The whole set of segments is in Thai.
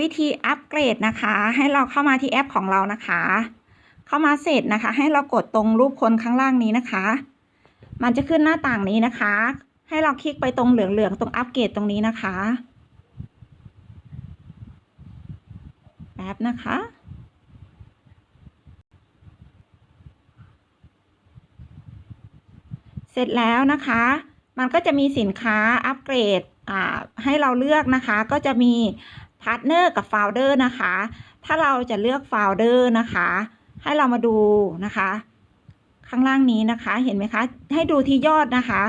วิธีอัปเกรดนะคะ ให้เราเข้ามาที่แอปของเรานะคะ เข้ามาเสร็จนะคะ ให้เรากดตรงรูปคนข้างล่างนี้นะคะ มันจะขึ้นหน้าต่างนี้นะคะ ให้เราคลิกไปตรงเหลืองๆตรงอัปเกรดตรงนี้นะคะแป๊บนะคะเสร็จแล้วนะคะ มันก็จะมีสินค้าอัปเกรดให้เราเลือกนะคะ ก็จะมี พาร์ทเนอร์กับโฟลเดอร์นะคะ ถ้าเราจะเลือกโฟลเดอร์นะคะ ให้เรามาดูนะคะ ข้างล่างนี้นะคะ เห็นไหมคะ ให้ดูที่ยอดนะคะ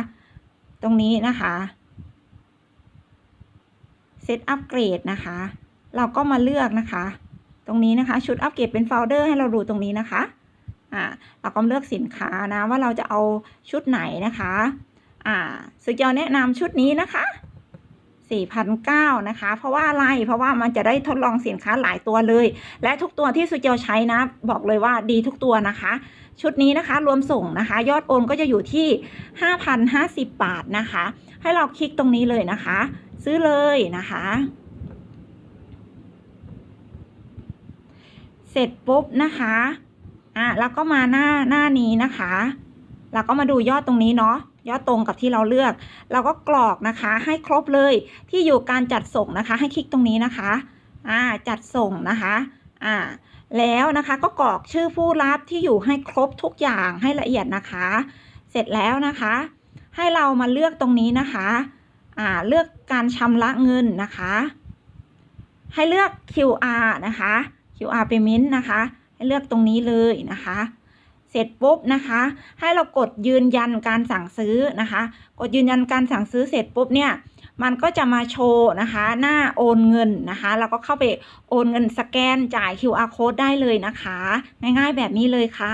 ตรงนี้นะคะเซตอัปเกรดนะคะ เราก็มาเลือกนะคะ ตรงนี้นะคะ ชุดอัปเกรดเป็นโฟลเดอร์ให้เราดูตรงนี้นะคะอ่าเราก็เลือกสินค้านะว่าเราจะเอาชุดไหนนะคะอ่าสุดยอดแนะนำชุดนี้นะคะ 4,009นะคะ เพราะว่าอะไร เพราะว่ามันจะได้ทดลองสินค้าหลายตัวเลย และทุกตัวที่สุดยอใช้นะ บอกเลยว่าดีทุกตัวนะคะ ชุดนี้นะคะรวมส่งนะคะ ยอดโอนก็จะอยู่ที่ 5,050 บาทนะคะ ให้เราคลิกตรงนี้เลยนะคะ ซื้อเลยนะคะเสร็จปุ๊บนะคะ อะ แล้วก็มาหน้าหน้านี้นะคะเราก็มาดูยอดตรงนี้เนาะ ย่อตรงกับที่เราเลือก เราก็กรอกนะคะให้ครบเลยที่อยู่การจัดส่งนะคะ ให้คลิกตรงนี้นะคะอ่าจัดส่งนะคะอ่าแล้วนะคะก็กรอกชื่อผู้รับที่อยู่ให้ครบทุกอย่างให้ละเอียดนะคะ เสร็จแล้วนะคะ ให้เรามาเลือกตรงนี้นะคะอ่าเลือกการชำระเงินนะคะ ให้เลือก QR นะคะ QR payment นะคะ ให้เลือกตรงนี้เลยนะคะ เสร็จปุ๊บนะคะ ให้เรากดยืนยันการสั่งซื้อนะคะ กดยืนยันการสั่งซื้อเสร็จปุ๊บเนี่ยมันก็จะมาโชว์นะคะ หน้าโอนเงินนะคะ แล้วก็เข้าไปโอนเงินสแกนจ่าย QR code ได้เลยนะคะ ง่ายๆแบบนี้เลยค่ะ